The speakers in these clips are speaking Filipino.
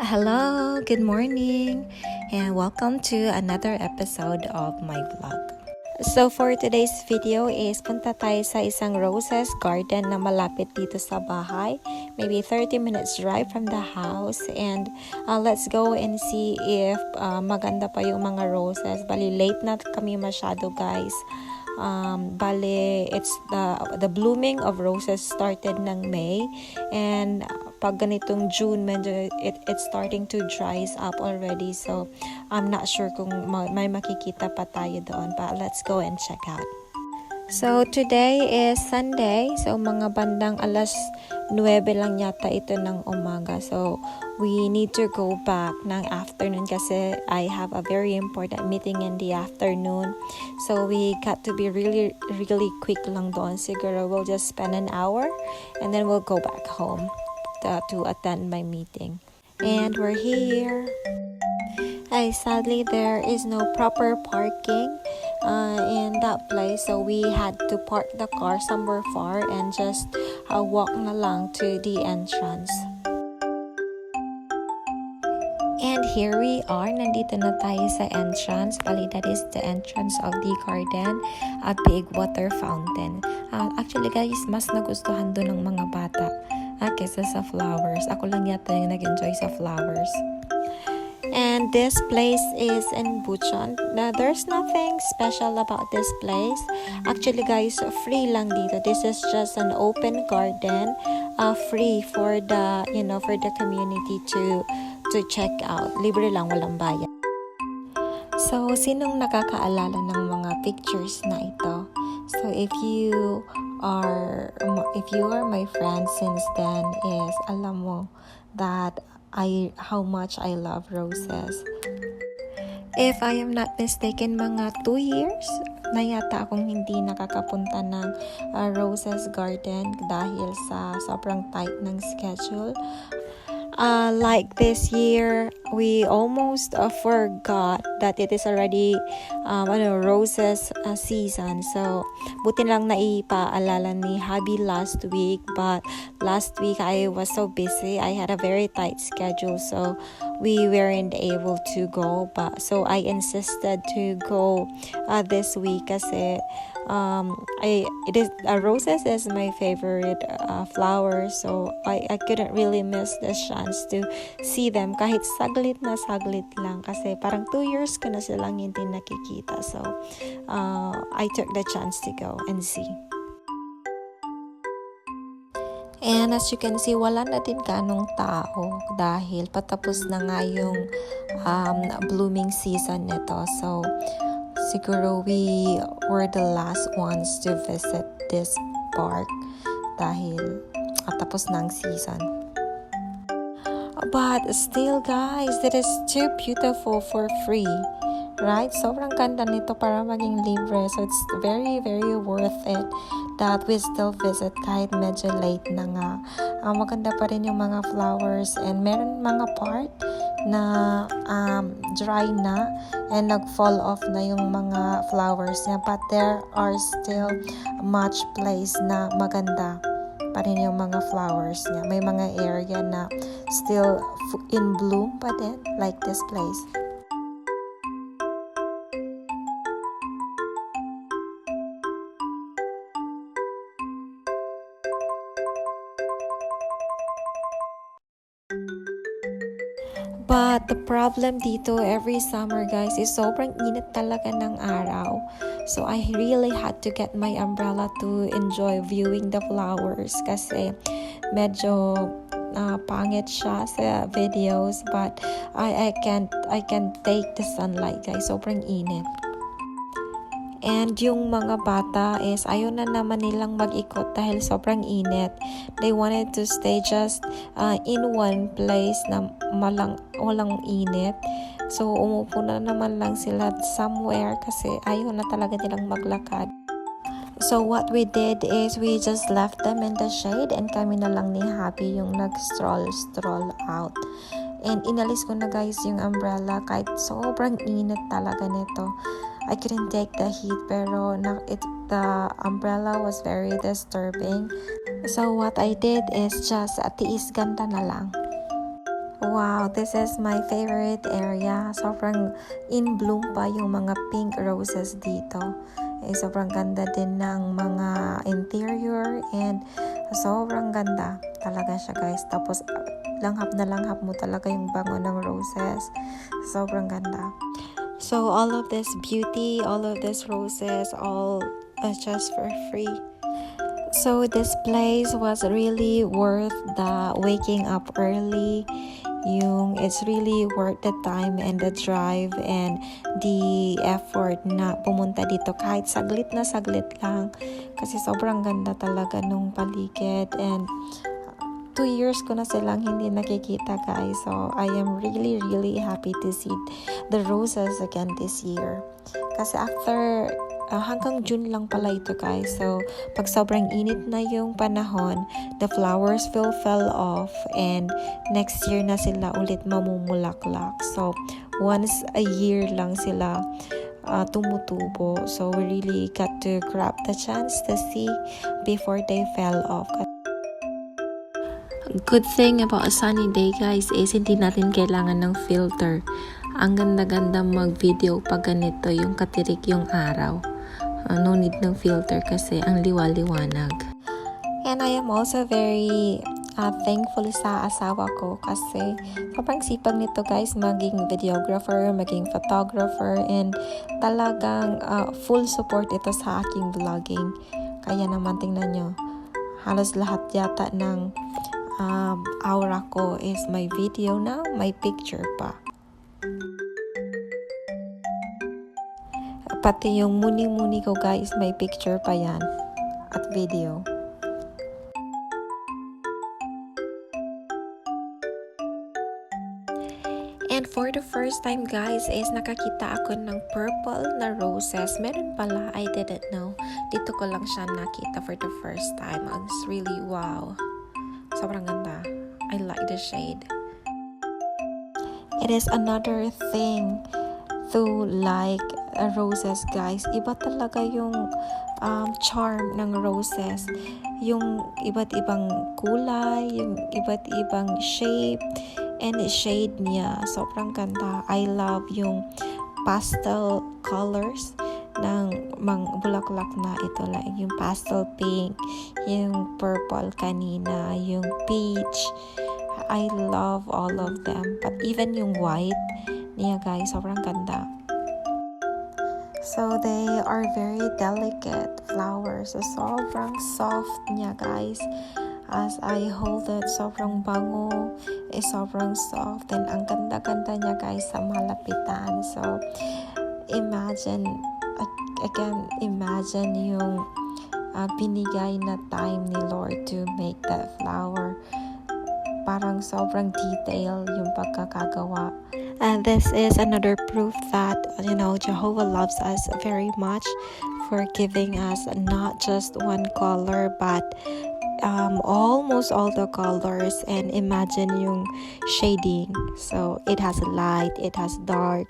Hello, good morning, and welcome to another episode of my vlog. So for today's video is punta tayo sa isang roses garden na malapit dito sa bahay. Maybe 30 minutes drive from the house and uh, let's go and see if uh, maganda pa yung mga roses. Bali late na kami masyado guys. Um, bale, it's the the blooming of roses started ng May and pag ganitong June, medyo it, it's starting to dries up already. So, I'm not sure kung ma- may makikita pa tayo doon. But let's go and check out. So, today is Sunday. So, mga bandang alas 9 lang yata ito ng umaga. So, we need to go back ng afternoon kasi I have a very important meeting in the afternoon. So, we got to be really, really quick lang doon. Siguro we'll just spend an hour and then we'll go back home to, to attend my meeting. And we're here. I sadly there is no proper parking uh, in that place so we had to park the car somewhere far and just uh, walk na lang to the entrance. And here we are, nandito na tayo sa entrance. Bali, that is the entrance of the garden, a big water fountain. Uh, actually guys, mas nagustuhan doon ng mga bata ah, kesa sa flowers. Ako lang yata yung nag-enjoy sa flowers. And this place is in Buchon. Now, there's nothing special about this place. Actually, guys, free lang dito. This is just an open garden, uh, free for the, you know, for the community to to check out. Libre lang, walang bayad. So, sinong nakakaalala ng mga pictures na ito? So, if you are if you are my friend since then is alam mo that I how much I love roses. If I am not mistaken, mga 2 years na yata akong hindi nakakapunta ng uh, Roses Garden dahil sa sobrang tight ng schedule. Uh, like this year, we almost uh, forgot that it is already um, ano, roses uh, season. So, buti lang naipaalala ni Habi last week. But last week, I was so busy. I had a very tight schedule. So, we weren't able to go. But So, I insisted to go uh, this week kasi um, I, it is, uh, roses is my favorite uh, flower. So, I, I couldn't really miss this chance to see them kahit saglit na saglit lang kasi parang 2 years ko na silang hindi nakikita. So, uh, I took the chance to go and see. And as you can see, wala na din ganong tao dahil patapos na nga yung um, blooming season nito. So, siguro we were the last ones to visit this park dahil at tapos ang season. But still guys, it is too beautiful for free. Right? Sobrang ganda nito para maging libre. So it's very, very worth it that we still visit kahit medyo late na nga. Uh, maganda pa rin yung mga flowers and meron mga part na um, dry na and nag-fall off na yung mga flowers niya. But there are still much place na maganda pa rin yung mga flowers niya. May mga area na still in bloom pa din, like this place. But the problem dito every summer guys is sobrang init talaga ng araw. So I really had to get my umbrella to enjoy viewing the flowers kasi medyo uh, pangit siya sa videos but I I can't I can't take the sunlight guys. Sobrang init. And yung mga bata is ayaw na naman nilang mag-ikot dahil sobrang init. They wanted to stay just uh, in one place na malang, walang init. So, umupo na naman lang sila somewhere kasi ayaw na talaga nilang maglakad. So, what we did is we just left them in the shade and kami na lang ni Happy yung nag-stroll-stroll out. And inalis ko na guys yung umbrella kahit sobrang init talaga nito. I couldn't take the heat pero na, it, the umbrella was very disturbing. So what I did is just tiis ganda na lang. Wow, this is my favorite area. Sobrang in bloom pa yung mga pink roses dito. Eh, sobrang ganda din ng mga interior and sobrang ganda talaga siya guys. Tapos langhap na langhap mo talaga yung bango ng roses. Sobrang ganda. So all of this beauty, all of this roses, all uh, just for free. So this place was really worth the waking up early. Yung it's really worth the time and the drive and the effort na pumunta dito kahit saglit na saglit lang kasi sobrang ganda talaga nung paligid and two years ko na silang hindi nakikita guys so I am really really happy to see the roses again this year kasi after uh, hanggang June lang pala ito guys. So, pag sobrang init na yung panahon, the flowers will fell off and next year na sila ulit mamumulaklak. So, once a year lang sila uh, tumutubo. So, we really got to grab the chance to see before they fell off. Good thing about a sunny day guys is hindi natin kailangan ng filter. Ang ganda-ganda mag-video pag ganito yung katirik yung araw. Uh, no need ng filter kasi ang liwa-liwanag. And I am also very uh, thankful sa asawa ko kasi sobrang sipag nito guys maging videographer, maging photographer and talagang uh, full support ito sa aking vlogging. Kaya naman tingnan nyo, halos lahat yata ng um, aura ko is my video na, may picture pa. Pati yung muni-muni ko guys, may picture pa yan at video. And for the first time guys is nakakita ako ng purple na roses. Meron pala, I didn't know. Dito ko lang siya nakita for the first time. It's really wow. Sobrang ganda. I like the shade. It is another thing to like uh, roses guys. Iba talaga yung um, charm ng roses. Yung iba't ibang kulay, yung iba't ibang shape, and shade niya. Sobrang ganda. I love yung pastel colors ng mga bulaklak na ito like yung pastel pink, yung purple kanina, yung peach. I love all of them. But even yung white niya guys, sobrang ganda. So they are very delicate flowers. So, sobrang soft niya guys. As I hold it, sobrang bango, eh, sobrang soft, and ang ganda-ganda niya guys sa malapitan. So, imagine, again, imagine yung uh, binigay na time ni Lord to make that flower. Parang sobrang detail yung pagkakagawa. And this is another proof that, you know, Jehovah loves us very much for giving us not just one color, but um, almost all the colors and imagine yung shading. So, it has light, it has dark,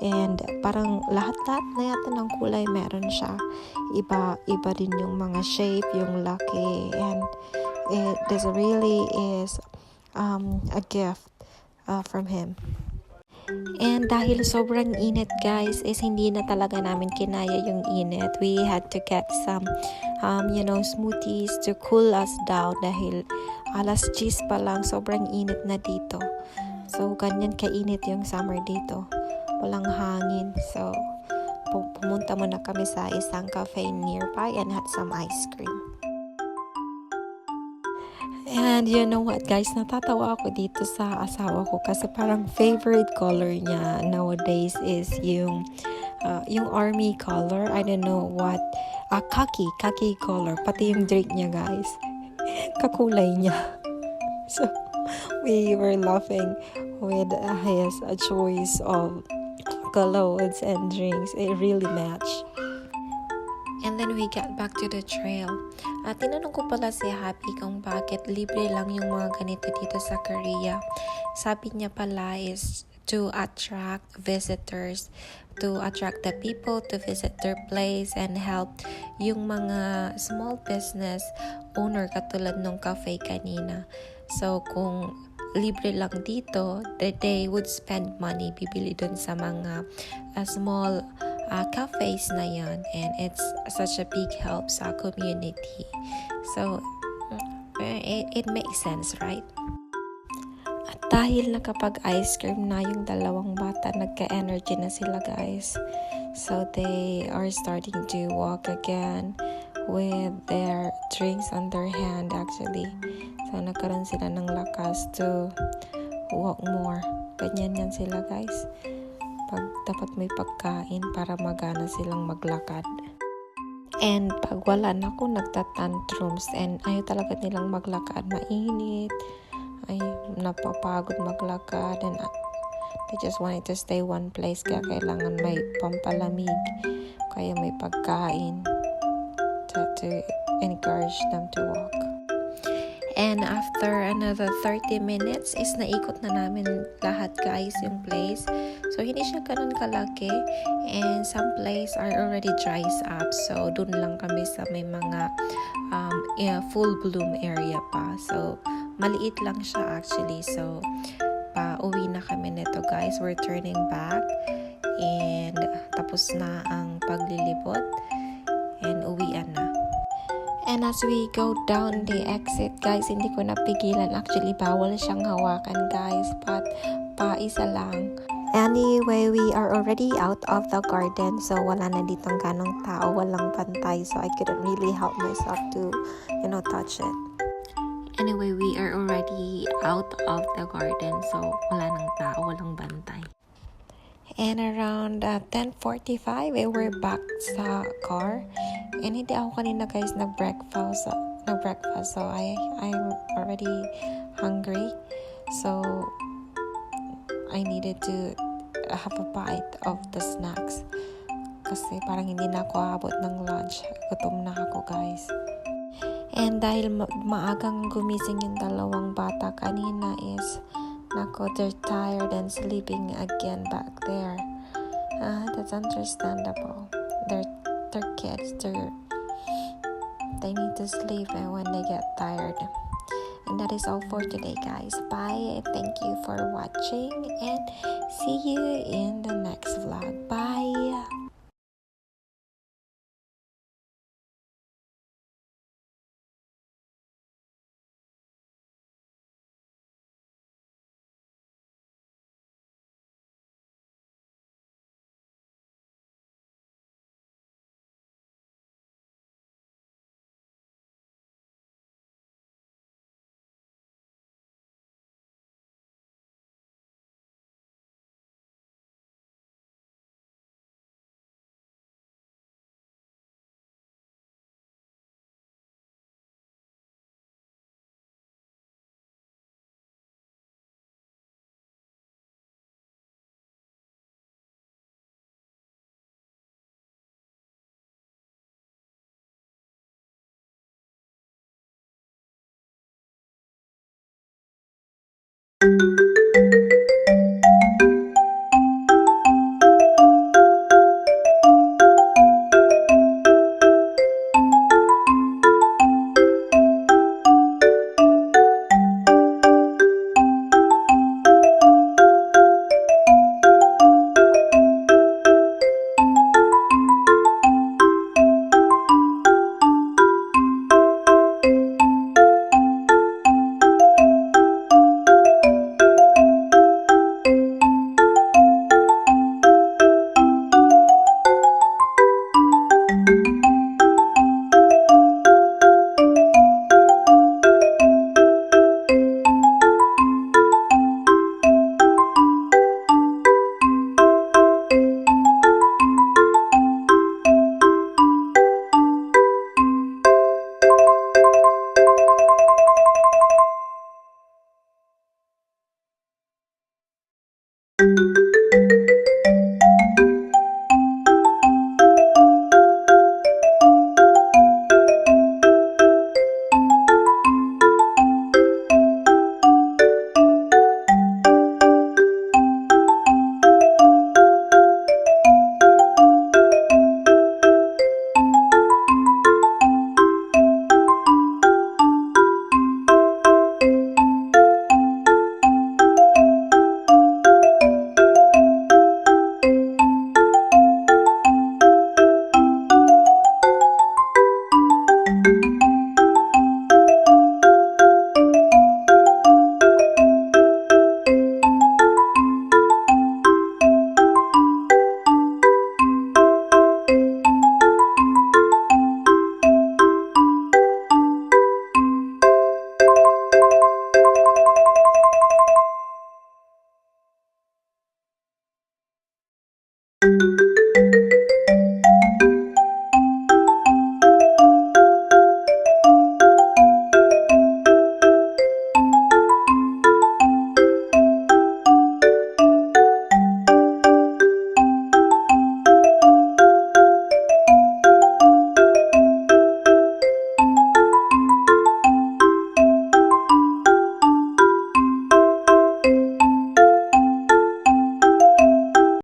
and parang lahat-lahat na yata ng kulay meron siya. Iba, iba din yung mga shape, yung laki, and it this really is um, a gift uh, from Him. And dahil sobrang init guys, is hindi na talaga namin kinaya yung init. We had to get some, um, you know, smoothies to cool us down dahil alas 10 pa lang, sobrang init na dito. So, ganyan kainit yung summer dito. Walang hangin. So, pumunta muna kami sa isang cafe nearby and had some ice cream. And you know what guys, natatawa ako dito sa asawa ko kasi parang favorite color niya nowadays is yung uh, yung army color. I don't know what, uh, khaki, khaki color. Pati yung drink niya guys. Kakulay niya. So, we were laughing with his choice of clothes and drinks. It really matched. And then we got back to the trail. At tinanong ko pala si Happy kung bakit libre lang yung mga ganito dito sa Korea. Sabi niya pala is to attract visitors, to attract the people to visit their place and help yung mga small business owner katulad nung cafe kanina. So kung libre lang dito, that they would spend money bibili dun sa mga uh, small uh, cafes na yan and it's such a big help sa community. So, uh, it, it makes sense, right? At dahil nakapag ice cream na yung dalawang bata, nagka-energy na sila guys. So they are starting to walk again with their drinks on their hand actually. So nagkaroon sila ng lakas to walk more. Ganyan yan sila guys. Pag dapat may pagkain para magana silang maglakad. And pag wala na ako, nagtatantrums and ayaw talaga nilang maglakad. Mainit. Ay, napapagod maglakad and they just wanted to stay one place kaya kailangan may pampalamig kaya may pagkain to, to encourage them to walk. And after another 30 minutes is naikot na namin lahat guys yung place. So hindi siya ganun kalaki and some place are already dries up. So dun lang kami sa may mga um, yeah, full bloom area pa. So maliit lang siya actually. So pa uwi na kami nito guys. We're turning back and tapos na ang paglilibot and uwian na. And as we go down the exit, guys, hindi ko napigilan. Actually, bawal siyang hawakan, guys. But, paisa lang. Anyway, we are already out of the garden. So, wala na ditong ganong tao. Walang pantay. So, I couldn't really help myself to, you know, touch it. Anyway, we are already out of the garden. So, wala nang tao. Walang bantay. And around uh, 10.45, we were back sa car. And hindi ako kanina guys nag-breakfast. Nag-breakfast. So, I, I'm already hungry. So, I needed to have a bite of the snacks. Kasi parang hindi na ako aabot ng lunch. Gutom na ako guys. And dahil ma- maagang gumising yung dalawang bata kanina is Nako, they're tired and sleeping again back there. Uh, that's understandable. They're they're kids. They're they need to sleep and when they get tired. And that is all for today, guys. Bye. Thank you for watching and see you in the next vlog.